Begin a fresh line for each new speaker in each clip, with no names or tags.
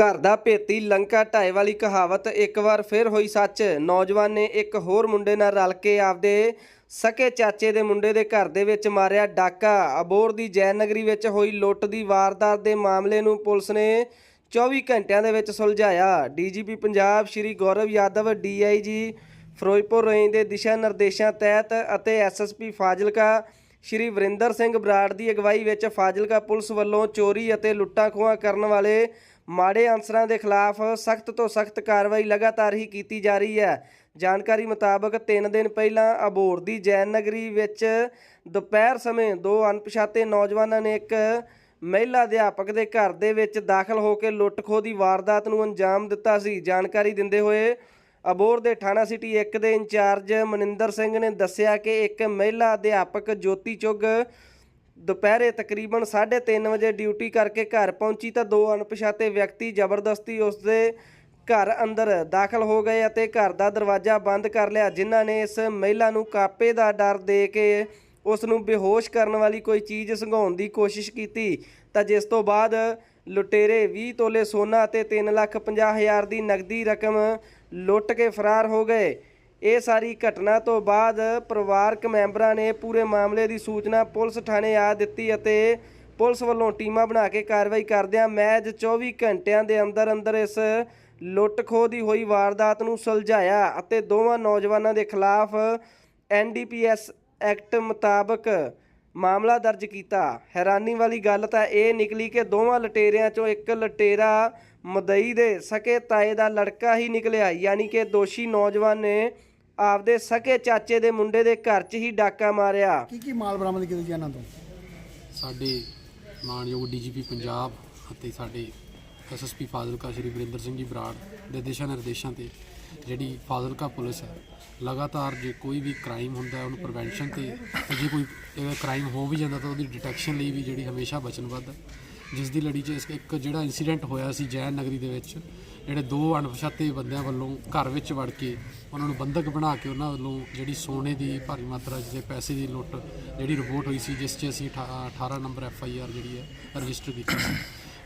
ਘਰ ਦਾ ਭੇਤੀ ਲੰਕਾ ਢਾਏ ਵਾਲੀ ਕਹਾਵਤ ਇੱਕ ਵਾਰ ਫਿਰ ਹੋਈ ਸੱਚ। ਨੌਜਵਾਨ ਨੇ ਇੱਕ ਹੋਰ ਮੁੰਡੇ ਨਾਲ ਰਲ ਕੇ ਆਪਦੇ ਸਕੇ ਚਾਚੇ ਦੇ ਮੁੰਡੇ ਦੇ ਘਰ ਦੇ ਵਿੱਚ ਮਾਰਿਆ ਡਾਕਾ। ਅਬੋਰ ਦੀ ਜੈਨਗਰੀ ਵਿੱਚ ਹੋਈ ਲੁੱਟ ਦੀ ਵਾਰਦਾਤ ਦੇ ਮਾਮਲੇ ਨੂੰ ਪੁਲਿਸ ਨੇ 24 ਘੰਟਿਆਂ ਦੇ ਵਿੱਚ ਸੁਲਝਾਇਆ। DGP Punjab Shri Gaurav Yadav, DIG Ferozepur range ਦੇ ਦਿਸ਼ਾ ਨਿਰਦੇਸ਼ਾਂ ਤਹਿਤ ਅਤੇ ਐਸਐਸਪੀ ਫਾਜ਼ਿਲਕਾ ਸ਼੍ਰੀ ਵਰਿੰਦਰ ਸਿੰਘ ਬਰਾੜ ਦੀ ਅਗਵਾਈ ਵਿੱਚ ਫਾਜ਼ਿਲਕਾ ਪੁਲਿਸ ਵੱਲੋਂ ਚੋਰੀ ਅਤੇ ਲੁੱਟਾਂ ਖੋਹਾਂ ਕਰਨ ਵਾਲੇ ਮਾੜੇ ਅਨਸਰਾਂ ਦੇ ਖਿਲਾਫ ਸਖਤ ਤੋਂ ਸਖਤ ਕਾਰਵਾਈ ਲਗਾਤਾਰ ਹੀ ਕੀਤੀ ਜਾ ਰਹੀ ਹੈ। ਜਾਣਕਾਰੀ ਮੁਤਾਬਕ 3 ਦਿਨ ਪਹਿਲਾਂ ਅਬੋਰ ਦੀ ਜੈਨ ਨਗਰੀ ਵਿੱਚ ਦੁਪਹਿਰ ਸਮੇਂ ਦੋ ਅਣਪਛਾਤੇ ਨੌਜਵਾਨਾਂ ਨੇ ਇੱਕ ਮਹਿਲਾ ਅਧਿਆਪਕ ਦੇ ਘਰ ਦੇ ਵਿੱਚ ਦਾਖਲ ਹੋ ਕੇ ਲੁੱਟ-ਖੋਹ ਦੀ ਵਾਰਦਾਤ ਨੂੰ ਅੰਜਾਮ ਦਿੱਤਾ ਸੀ। ਜਾਣਕਾਰੀ ਦਿੰਦੇ ਹੋਏ ਅਬੋਰ ਦੇ ਥਾਣਾ ਸਿਟੀ 1 ਦੇ ਇੰਚਾਰਜ ਮਨਿੰਦਰ ਸਿੰਘ ਨੇ ਦੱਸਿਆ ਕਿ ਇੱਕ ਮਹਿਲਾ ਅਧਿਆਪਕ ਜੋਤੀ ਚੁੱਗ ਦੁਪਹਿਰੇ ਤਕਰੀਬਨ 3:30 ਵਜੇ ਡਿਊਟੀ ਕਰਕੇ ਘਰ ਪਹੁੰਚੀ ਤਾਂ ਦੋ ਅਣਪਛਾਤੇ ਵਿਅਕਤੀ ਜ਼ਬਰਦਸਤੀ ਉਸ ਦੇ ਘਰ ਅੰਦਰ ਦਾਖਲ ਹੋ ਗਏ ਅਤੇ ਘਰ ਦਾ ਦਰਵਾਜ਼ਾ ਬੰਦ ਕਰ ਲਿਆ, ਜਿਨ੍ਹਾਂ ਨੇ ਇਸ ਮਹਿਲਾ ਨੂੰ ਕਾਪੇ ਦਾ ਡਰ ਦੇ ਕੇ ਉਸ ਨੂੰ ਬੇਹੋਸ਼ ਕਰਨ ਵਾਲੀ ਕੋਈ ਚੀਜ਼ ਸੰਘਾਉਣ ਦੀ ਕੋਸ਼ਿਸ਼ ਕੀਤੀ। ਤਾਂ ਜਿਸ ਤੋਂ ਬਾਅਦ ਲੁਟੇਰੇ 20 ਤੋਲੇ ਸੋਨਾ ਅਤੇ 3 ਲੱਖ 50 ਹਜ਼ਾਰ ਦੀ ਨਗਦੀ ਰਕਮ ਲੁੱਟ ਕੇ ਫਰਾਰ ਹੋ ਗਏ। ਇਹ ਸਾਰੀ ਘਟਨਾ ਤੋਂ ਬਾਅਦ ਪਰਿਵਾਰਕ ਮੈਂਬਰਾਂ ਨੇ ਪੂਰੇ ਮਾਮਲੇ ਦੀ ਸੂਚਨਾ ਪੁਲਿਸ ਥਾਣੇ ਆ ਦਿੱਤੀ ਅਤੇ ਪੁਲਿਸ ਵੱਲੋਂ ਟੀਮਾਂ ਬਣਾ ਕੇ ਕਾਰਵਾਈ ਕਰਦਿਆਂ ਮੈਜ 24 ਘੰਟਿਆਂ ਦੇ ਅੰਦਰ ਅੰਦਰ ਇਸ ਲੁੱਟ ਖੋਹ ਦੀ ਹੋਈ ਵਾਰਦਾਤ ਨੂੰ ਸੁਲਝਾਇਆ ਅਤੇ ਦੋਵਾਂ ਨੌਜਵਾਨਾਂ ਦੇ ਖਿਲਾਫ ਐਨਡੀਪੀਐਸ ਐਕਟ ਮੁਤਾਬਕ ਮਾਮਲਾ ਦਰਜ ਕੀਤਾ। ਹੈਰਾਨੀ ਵਾਲੀ ਗੱਲ ਤਾਂ ਇਹ ਨਿਕਲੀ ਕਿ ਦੋਵਾਂ ਲਟੇਰਿਆਂ ਚੋਂ ਇੱਕ ਲਟੇਰਾ ਮਦਈ ਦੇ ਸਕੇ ਤਾਏ ਦਾ ਲੜਕਾ ਹੀ ਨਿਕਲਿਆ, ਯਾਨੀ ਕਿ ਦੋਸ਼ੀ ਨੌਜਵਾਨ ਨੇ ਆਪਦੇ ਸਕੇ ਚਾਚੇ ਦੇ ਮੁੰਡੇ ਦੇ ਘਰ 'ਚ ਹੀ ਡਾਕਾ ਮਾਰਿਆ
ਕੀ ਕੀ ਮਾਲ ਬਰਾਮਦ ਕੀਤਾ ਜੀ ਇਹਨਾਂ ਤੋਂ
ਸਾਡੇ ਮਾਨਯੋਗ ਡੀਜੀਪੀ ਪੰਜਾਬ ਅਤੇ ਸਾਡੇ ਐਸਐਸਪੀ ਫਾਜ਼ਿਲਕਾ ਸ਼੍ਰੀ ਵਰਿੰਦਰ ਸਿੰਘ ਜੀ ਬਰਾੜ ਦੇ ਦਿਸ਼ਾ ਨਿਰਦੇਸ਼ਾਂ ਤੇ ਜਿਹੜੀ ਫਾਜ਼ਿਲਕਾ ਪੁਲਿਸ ਹੈ ਲਗਾਤਾਰ ਜੇ ਕੋਈ ਵੀ ਕ੍ਰਾਈਮ ਹੁੰਦਾ ਹੈ ਉਹਨੂੰ ਪ੍ਰੀਵੈਂਸ਼ਨ ਤੇ ਤੇ ਜੇ ਕੋਈ ਕ੍ਰਾਈਮ ਹੋ ਵੀ ਜਾਂਦਾ ਤਾਂ ਉਹਦੀ ਡਿਟੈਕਸ਼ਨ ਲਈ ਵੀ ਜਿਹੜੀ ਹਮੇਸ਼ਾ ਵਚਨਬੱਧ ਹੈ। ਜਿਸ ਦੀ ਲੜੀ 'ਚ ਇਸ- ਇੱਕ ਜਿਹੜਾ ਇਨਸੀਡੈਂਟ ਹੋਇਆ ਸੀ ਜੈਨ ਨਗਰੀ ਦੇ ਵਿੱਚ, ਜਿਹੜੇ ਦੋ ਅਣਪਛਾਤੇ ਬੰਦਿਆਂ ਵੱਲੋਂ ਘਰ ਵਿੱਚ ਵੜ ਕੇ ਉਹਨਾਂ ਨੂੰ ਬੰਦਕ ਬਣਾ ਕੇ ਉਹਨਾਂ ਵੱਲੋਂ ਜਿਹੜੀ ਸੋਨੇ ਦੀ ਭਾਰੀ ਮਾਤਰਾ 'ਚ ਦੇ ਪੈਸੇ ਦੀ ਲੁੱਟ ਜਿਹੜੀ ਰਿਪੋਰਟ ਹੋਈ ਸੀ, ਜਿਸ 'ਚ ਅਸੀਂ ਅਠਾ- 18 ਨੰਬਰ ਐਫ ਆਈ ਆਰ ਜਿਹੜੀ ਹੈ, ਰਜਿਸਟਰ ਕੀਤੀ ਸੀ।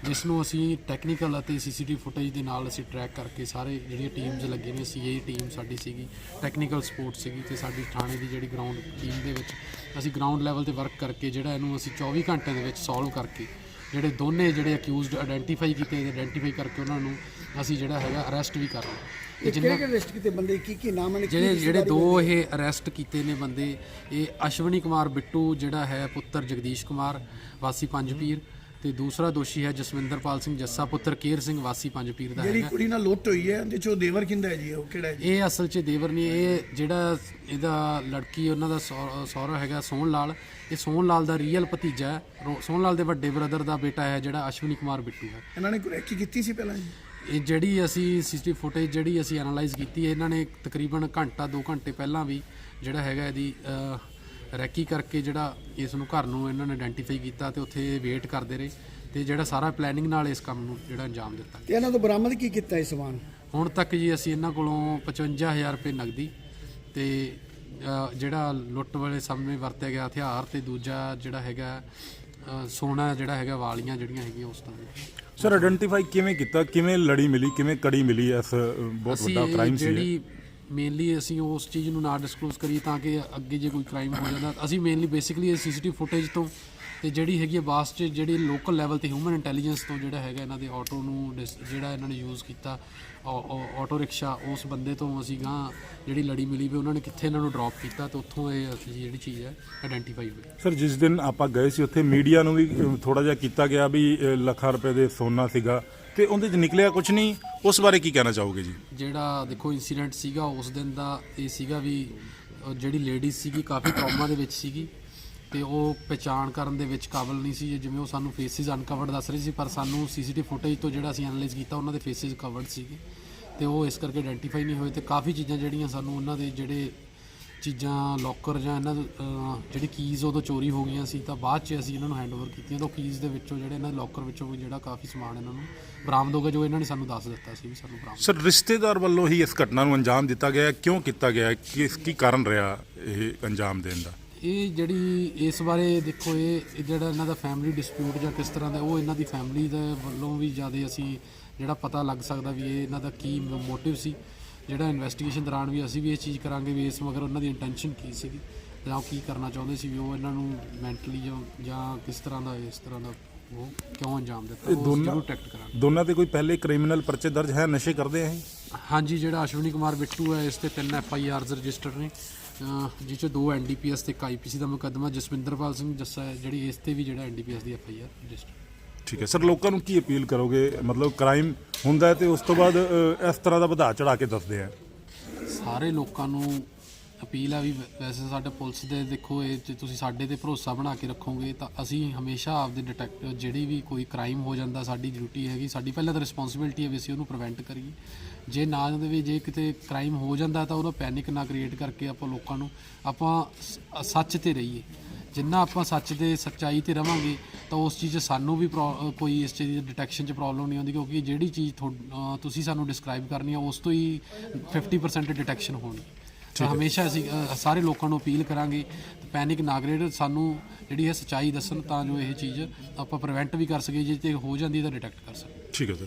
ਜਿਸ ਨੂੰ ਅਸੀਂ ਟੈਕਨੀਕਲ ਅਤੇ ਸੀਸੀਟੀਵੀ ਫੁਟੇਜ ਦੇ ਨਾਲ ਅਸੀਂ ਟਰੈਕ ਕਰਕੇ ਸਾਰੇ ਜਿਹੜੀਆਂ ਟੀਮਸ ਲੱਗੇ ਨੇ ਸੀਆਈ ਟੀਮ ਸਾਡੀ ਸੀਗੀ ਟੈਕਨੀਕਲ ਸਪੋਰਟ ਸੀਗੀ ਤੇ ਸਾਡੀ ਥਾਣੇ ਦੀ ਜਿਹੜੀ ਗਰਾਊਂਡ ਟੀਮ ਦੇ ਵਿੱਚ ਅਸੀਂ ਗਰਾਊਂਡ ਲੈਵਲ ਤੇ ਵਰਕ ਕਰਕੇ ਜਿਹੜਾ ਇਹਨੂੰ ਅਸੀਂ 24 ਘੰਟੇ ਦੇ ਵਿੱਚ ਸੋਲਵ ਕਰਕੇ ਜਿਹੜੇ ਦੋਨੇ ਜਿਹੜੇ ਅਕਿਊਜ਼ਡ ਆਇਡੈਂਟੀਫਾਈ ਕੀਤੇ ਆਇਡੈਂਟੀਫਾਈ ਕਰਕੇ ਉਹਨਾਂ ਨੂੰ ਅਸੀਂ ਜਿਹੜਾ ਹੈਗਾ ਅਰੈਸਟ ਵੀ ਕਰ ਤੇ
ਇਹ ਕਿਹੜੇ ਕਿਹੜੇ ਲਿਸਟ ਕੀਤੇ? ਬੰਦੇ ਕੀ ਕੀ ਨਾਮ ਨੇ?
ਜਿਹੜੇ ਜਿਹੜੇ ਦੋ ਇਹ ਅਰੈਸਟ ਕੀਤੇ ਨੇ ਬੰਦੇ ਇਹ ਅਸ਼ਵਨੀ ਕੁਮਾਰ ਬਿੱਟੂ ਜਿਹੜਾ ਹੈ ਪੁੱਤਰ ਜਗਦੀਸ਼ ਕੁਮਾਰ ਵਾਸੀ ਪੰਜ ਪੀਰ ਤੇ ਦੂਸਰਾ ਦੋਸ਼ੀ ਹੈ ਜਸਵਿੰਦਰਪਾਲ ਸਿੰਘ ਜੱਸਾ ਪੁੱਤਰ ਕੇਰ ਸਿੰਘ ਵਾਸੀ ਪੰਜ ਪੀਰ ਦਾ
ਜਿਹੜੀ
ਹੈਗਾ।
ਕੁੜੀ ਨਾਲ ਲੁੱਟ ਹੋਈ ਹੈ ਉਹਦੇ ਚੋਂ ਦੇਵਰ ਕਿੰਦਾ ਹੈ ਜੀ? ਉਹ ਕਿਹੜਾ ਹੈ ਜੀ?
ਇਹ ਅਸਲ 'ਚ ਦੇਵਰ ਨਹੀਂ ਇਹ ਜਿਹੜਾ ਇਹਦਾ ਲੜਕੀ ਉਹਨਾਂ ਦਾ ਸਹੁ- ਸਹੁਰਾ ਹੈਗਾ ਸੋਹਣ ਲਾਲ। ਇਹ ਸੋਹਣ ਲਾਲ ਦਾ ਰੀਅਲ ਭਤੀਜਾ ਹੈ। ਰੋ- ਸੋਹਣ ਲਾਲ ਦੇ ਵੱਡੇ ਬ੍ਰਦਰ ਦਾ ਬੇਟਾ ਹੈ ਜਿਹੜਾ ਅਸ਼ਵਨੀ ਕੁਮਾਰ ਬਿੱਟੂ ਹੈ।
ਇਹਨਾਂ ਨੇ ਕੋਈ ਰੈਕੀ ਕੀਤੀ ਸੀ ਪਹਿਲਾਂ ਜੀ?
ਇਹ ਜਿਹੜੀ ਅਸੀਂ ਸੀਸੀਟੀਵੀ ਫੁਟੇਜ ਜਿਹੜੀ ਅਸੀਂ ਐਨਾਲਾਈਜ਼ ਕੀਤੀ ਹੈ ਇਹਨਾਂ ਨੇ ਤਕਰੀਬਨ ਘੰਟਾ 2 ਘੰਟੇ ਪਹਿਲਾਂ ਵੀ ਜਿਹੜਾ ਹੈਗਾ ਇਹਦੀ ਅਹ, ਰੈਕੀ ਕਰਕੇ ਜਿਹੜਾ ਇਸ ਨੂੰ ਘਰ ਨੂੰ ਇਹਨਾਂ ਨੇ ਆਇਡੈਂਟੀਫਾਈ ਕੀਤਾ ਤੇ ਉੱਥੇ ਵੇਟ ਕਰਦੇ ਰਹੇ ਤੇ ਜਿਹੜਾ ਸਾਰਾ ਪਲੈਨਿੰਗ ਨਾਲ ਇਸ ਕੰਮ ਨੂੰ ਜਿਹੜਾ ਅੰਜਾਮ ਦਿੱਤਾ।
ਤੇ ਇਹਨਾਂ ਤੋਂ ਬਰਾਮਦ ਕੀ ਕੀਤਾ ਇਹ ਸਮਾਨ?
ਹੁਣ ਤੱਕ ਜੀ ਅਸੀਂ ਇਹਨਾਂ ਕੋਲੋਂ 55000 ਰੁਪਏ ਨਗਦੀ ਤੇ ਜਿਹੜਾ ਲੁੱਟ ਵੇਲੇ ਸਾਹਮਣੇ ਵਰਤਿਆ ਗਿਆ ਹਥਿਆਰ ਤੇ ਦੂਜਾ ਜਿਹੜਾ ਹੈਗਾ ਸੋਨਾ ਜਿਹੜਾ ਹੈਗਾ ਵਾਲੀਆਂ ਜਿਹੜੀਆਂ ਹੈਗੀਆਂ ਉਸ ਤਰ੍ਹਾਂ
ਸਰ ਆਇਡੈਂਟੀਫਾਈ ਕਿਵੇਂ ਕੀਤਾ ਕਿਵੇਂ ਲੜੀ ਮਿਲੀ ਕਿਵੇਂ ਕੜੀ ਮਿਲੀ ਇਸ ਬਹੁਤ ਵੱਡਾ ਕ੍ਰਾਈਮ ਸੀ।
ਜਿਹੜੀ ਮੇਨਲੀ ਅਸੀਂ ਉਸ ਚੀਜ਼ ਨੂੰ ਨਾ ਡਿਸਕਲੋਜ਼ ਕਰੀਏ ਤਾਂ ਕਿ ਅੱਗੇ ਜੇ ਕੋਈ ਕ੍ਰਾਈਮ ਹੋ ਜਾਂਦਾ। ਅਸੀਂ ਮੇਨਲੀ ਬੇਸਿਕਲੀ ਇਹ ਸੀਸੀਟੀਵੀ ਫੁਟੇਜ ਤੋਂ ਤੇ ਜਿਹੜੀ ਹੈਗੀ ਹੈ ਬਾਸ 'ਚ ਜਿਹੜੀ ਲੋਕਲ ਲੈਵਲ ਤੇ ਹਿਊਮਨ ਇੰਟੈਲੀਜੈਂਸ ਤੋਂ ਜਿਹੜਾ ਹੈਗਾ ਇਹਨਾਂ ਦੇ ਆਟੋ ਨੂੰ ਡਿਸ- ਜਿਹੜਾ ਇਹਨਾਂ ਨੇ ਯੂਜ਼ ਕੀਤਾ ਆਟੋ ਰਿਕਸ਼ਾ ਉਸ ਬੰਦੇ ਤੋਂ ਅਸੀਂ ਗਾਂ ਜਿਹੜੀ ਲੜੀ ਮਿਲੀ ਵੀ ਉਹਨਾਂ ਨੇ ਕਿੱਥੇ ਇਹਨਾਂ ਨੂੰ ਡ੍ਰੌਪ ਕੀਤਾ ਤੇ ਉੱਥੋਂ ਇਹ ਅਸੀਂ ਜਿਹੜੀ ਚੀਜ਼ ਹੈ ਆਇਡੈਂਟੀਫਾਈ ਹੋਈ।
ਸਰ ਜਿਸ ਦਿਨ ਆਪਾਂ ਗਏ ਸੀ, ਉੱਥੇ ਮੀਡੀਆ ਨੂੰ ਵੀ ਥੋੜਾ ਜਿਹਾ ਕੀਤਾ ਗਿਆ ਵੀ ਲੱਖਾਂ ਰੁਪਏ ਦੇ ਸੋਨਾ ਸੀਗਾ। ਤੇ ਉਹਦੇ ਚ ਨਿਕਲਿਆ ਕੁਝ ਨਹੀਂ। ਉਸ ਬਾਰੇ ਕੀ ਕਹਿਣਾ ਚਾਹੋਗੇ ਜੀ?
ਜਿਹੜਾ ਦੇਖੋ ਇਨਸੀਡੈਂਟ ਸੀਗਾ, ਉਸ ਦਿਨ ਦਾ ਇਹ ਸੀਗਾ ਵੀ ਉਹ ਜਿਹੜੀ ਲੇਡੀ ਸੀਗੀ, ਕਾਫੀ ਟਰਾਮਾ ਦੇ ਵਿੱਚ ਸੀਗੀ ਤੇ ਉਹ ਪਛਾਣ ਕਰਨ ਦੇ ਵਿੱਚ ਕਾਬਲ ਨਹੀਂ ਸੀ। ਜਿਵੇਂ ਉਹ ਸਾਨੂੰ ਫੇਸਿਸ ਅਨਕਵਰਡ ਦੱਸ ਰਹੀ ਸੀ, ਪਰ ਸਾਨੂੰ ਸੀਸੀਟੀਵੀ ਫੁਟੇਜ ਤੋਂ ਜਿਹੜਾ ਅਸੀਂ ਐਨਾਲਾਈਜ਼ ਕੀਤਾ, ਉਹਨਾਂ ਦੇ ਫੇਸਿਸ ਕਵਰਡ ਸੀਗੇ ਤੇ ਉਹ ਇਸ ਕਰਕੇ ਆਇਡੈਂਟੀਫਾਈ ਨਹੀਂ ਹੋਏ ਤੇ ਕਾਫੀ ਚੀਜ਼ਾਂ ਜਿਹੜੀਆਂ ਸਾਨੂੰ ਉਹਨਾਂ ਦੇ ਜਿਹੜੇ ਚੀਜ਼ਾਂ ਲੋਕਰ ਜਾਂ ਇਹਨਾਂ ਜਿਹੜੀ ਕੀਜ਼ ਉਦੋਂ ਚੋਰੀ ਹੋ ਗਈਆਂ ਸੀ ਤਾਂ ਬਾਅਦ 'ਚ ਅਸੀਂ ਇਹਨਾਂ ਨੂੰ ਹੈਂਡਓਵਰ ਕੀਤੀਆਂ ਤਾਂ ਕੀਜ਼ ਦੇ ਵਿੱਚੋਂ ਜਿਹੜੇ ਇਹਨਾਂ ਲੋਕਰ ਵਿੱਚੋਂ ਵੀ ਜਿਹੜਾ ਕਾਫੀ ਸਮਾਨ ਇਹਨਾਂ ਨੂੰ ਬਰਾਮਦ ਹੋ ਗਿਆ ਜੋ ਇਹਨਾਂ ਨੇ ਸਾਨੂੰ ਦੱਸ ਦਿੱਤਾ ਸੀ ਵੀ ਸਾਨੂੰ ਬਰਾਮਦ
ਸਰ ਰਿਸ਼ਤੇਦਾਰ ਵੱਲੋਂ ਹੀ ਇਸ ਘਟਨਾ ਨੂੰ ਅੰਜਾਮ ਦਿੱਤਾ ਗਿਆ। ਕਿਉਂ ਕੀਤਾ ਗਿਆ? ਕਿਸ ਕੀ ਕਾਰਨ ਰਿਹਾ ਇਹ ਅੰਜਾਮ ਦੇਣ ਦਾ
ਇਹ ਜਿਹੜੀ ਇਸ ਬਾਰੇ ਦੇਖੋ ਇਹ ਇਹ ਜਿਹੜਾ ਇਹਨਾਂ ਦਾ ਫੈਮਿਲੀ ਡਿਸਪਿਊਟ ਜਾਂ ਕਿਸ ਤਰ੍ਹਾਂ ਦਾ ਉਹ ਇਹਨਾਂ ਦੀ ਫੈਮਿਲੀ ਦੇ ਵੱਲੋਂ ਵੀ ਜ਼ਿਆਦਾ ਅਸੀਂ ਜਿਹੜਾ ਪਤਾ ਲੱਗ ਸਕਦਾ ਵੀ ਇਹ ਇਹਨਾਂ ਦਾ ਕੀ ਮੋਟਿਵ ਸੀ ਜਿਹੜਾ ਇਨਵੈਸਟੀਗੇਸ਼ਨ ਦੌਰਾਨ ਵੀ ਅਸੀਂ ਵੀ ਇਹ ਚੀਜ਼ ਕਰਾਂਗੇ ਵੀ ਇਸ ਮਗਰ ਉਹਨਾਂ ਦੀ ਇੰਟੈਂਸ਼ਨ ਕੀ ਸੀਗੀ ਜਾਂ ਉਹ ਕੀ ਕਰਨਾ ਚਾਹੁੰਦੇ ਸੀ ਵੀ ਉਹ ਇਹਨਾਂ ਨੂੰ ਮੈਂਟਲੀ ਜਾਂ ਕਿਸ ਤਰ੍ਹਾਂ ਦਾ ਇਸ ਤਰ੍ਹਾਂ ਦਾ ਉਹ ਕਿਉਂ ਅੰਜਾਮ ਦਿੱਤਾ?
ਇਹ
ਉਹ
ਦੋਨਾਂ-
ਜ਼ਰੂਰ ਟੈਕਟ ਕਰਾਂਗੇ।
ਦੋਨਾਂ ਤੇ ਕੋਈ ਪਹਿਲੇ ਕ੍ਰਿਮੀਨਲ ਪਰਚੇ ਦਰਜ ਹੈ ਨਸ਼ੇ ਕਰਦੇ ਆ ਇਹ?
ਹਾਂਜੀ ਜਿਹੜਾ ਅਸ਼ਵਨੀ ਕੁਮਾਰ ਬਿੱਟੂ ਹੈ ਇਸ ਤੇ ਤਿੰਨ ਐਫ ਆਈ ਆਰਜ਼ ਰਜਿਸਟਰਡ ਨੇ। ਅਹ ਜਿਸ ਚ ਦੋ ਐਨ ਡੀ ਪੀ ਐਸ ਤੇ ਇੱਕ ਆਈ ਪੀ ਸੀ ਦਾ ਮੁਕੱਦਮਾ ਜਸਵਿੰਦਰਪਾਲ ਸਿੰਘ ਜੱਸਾ ਹੈ ਜਿਹੜੀ ਇਸ ਤੇ ਵੀ ਜਿਹੜਾ ਐਨ ਡੀ ਪੀ ਐਸ ਦੀ ਐਫ ਆਈ ਆਰ ਰਜਿਸਟਰ
ਠੀਕ ਹੈ। ਸਰ ਲੋਕਾਂ ਨੂੰ ਕੀ ਅਪੀਲ ਕਰੋਗੇ? ਮਤਲਬ ਕ੍ਰਾਈਮ ਹੁੰਦਾ ਹੈ ਤੇ ਉਸ ਤੋਂ ਬਾਅਦ ਅ, ਇਸ ਤਰ੍ਹਾਂ ਦਾ ਵਧਾ ਚੜਾ ਕੇ ਦੱਸਦੇ ਆ।
ਸਾਰੇ ਲੋਕਾਂ ਨੂੰ ਅਪੀਲ ਆ ਵੀ ਵੈ- ਵੈਸੇ ਸਾਡੇ ਪੁਲਿਸ ਦੇ ਦੇਖੋ ਇਹ ਜੇ ਤੁਸੀਂ ਸਾਡੇ ਤੇ ਭਰੋਸਾ ਬਣਾ ਕੇ ਰੱਖੋਗੇ ਤਾਂ ਅਸੀਂ ਹਮੇਸ਼ਾ ਆਪਦੇ ਡਿਟੈਕਟ ਜਿਹੜੀ ਵੀ ਕੋਈ ਕ੍ਰਾਈਮ ਹੋ ਜਾਂਦਾ ਸਾਡੀ ਡਿਊਟੀ ਹੈਗੀ ਸਾਡੀ ਪਹਿਲਾਂ ਤਾਂ ਰਿਸਪੌਂਸਿਬਿਲਟੀ ਹੈ ਵੀ ਅਸੀਂ ਉਹਨੂੰ ਪ੍ਰੀਵੈਂਟ ਕਰੀਏ। ਜੇ ਨਾ ਦੇ ਵੀ ਜੇ ਕਿਤੇ ਕ੍ਰਾਈਮ ਹੋ ਜਾਂਦਾ ਤਾਂ ਉਹਦਾ ਪੈਨਿਕ ਨਾ ਕ੍ਰੀਏਟ ਕਰਕੇ ਆਪਾਂ ਲੋਕਾਂ ਨੂੰ ਆਪਾਂ ਸ- ਸੱਚ ਤੇ ਰਹੀਏ। ਜਿੰਨਾ ਆਪਾਂ ਸੱਚ ਤੇ ਸੱਚਾਈ ਤੇ ਰਵਾਂਗੇ ਤਾਂ ਉਸ ਚੀਜ਼ 'ਚ ਸਾਨੂੰ ਵੀ ਕੋਈ ਇਸ ਚੀਜ਼ ਦੀ ਡਿਟੈਕਸ਼ਨ 'ਚ ਪ੍ਰੋਬਲਮ ਨਹੀਂ ਆਉਂਦੀ ਕਿਉਂਕਿ ਜਿਹੜੀ ਚੀਜ਼ ਤੁਸੀਂ ਸਾਨੂੰ ਡਿਸਕ੍ਰਾਈਬ ਕਰਨੀ ਆ ਉਸ ਤੋਂ ਹੀ 50% ਡਿਟੈਕਸ਼ਨ ਹੋਣੀ। ਤਾਂ ਹਮੇਸ਼ਾ ਅਸੀਂ ਸਾਰੇ ਲੋਕਾਂ ਨੂੰ ਅਪੀਲ ਕਰਾਂਗੇ ਪੈਨਿਕ ਨਾ ਕ੍ਰੀਏਟ ਸਾਨੂੰ ਜਿਹੜੀ ਹੈ ਸੱਚਾਈ ਦੱਸਣ ਤਾਂ ਜੋ ਇਹ ਚੀਜ਼ ਆਪਾਂ ਪ੍ਰੀਵੈਂਟ ਵੀ ਕਰ ਸਕੀਏ ਜੇ ਤੇ ਹੋ ਜਾਂਦੀ ਤਾਂ ਡਿਟੈਕਟ ਕਰ ਸਕੀਏ।
ਠੀਕ ਹੈ